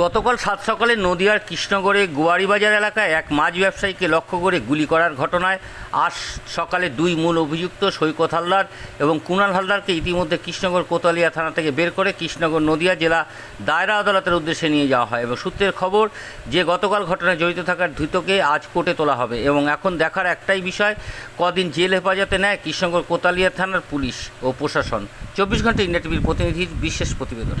গতকাল সাত সকালে নদিয়ার কৃষ্ণগড়ে গোয়ারিবাজার এলাকায় এক মাছ ব্যবসায়ীকে লক্ষ্য করে গুলি করার ঘটনায় আজ সকালে দুই মূল অভিযুক্ত সৈকত হালদার এবং কুণাল হালদারকে ইতিমধ্যে কৃষ্ণগড় কোতালিয়া থানা থেকে বের করে কৃষ্ণগড় নদিয়া জেলা দায়রা আদালতের উদ্দেশ্যে নিয়ে যাওয়া হয় এবং সূত্রের খবর যে গতকাল ঘটনায় জড়িত থাকার ধৃতকে আজ কোর্টে তোলা হবে এবং এখন দেখার একটাই বিষয়, কদিন জেল হেফাজতে নেয় কৃষ্ণগড় কোতালিয়া থানার পুলিশ ও প্রশাসন। চব্বিশ ঘণ্টা ইন্ডিয়া টিভির প্রতিনিধির বিশেষ প্রতিবেদন।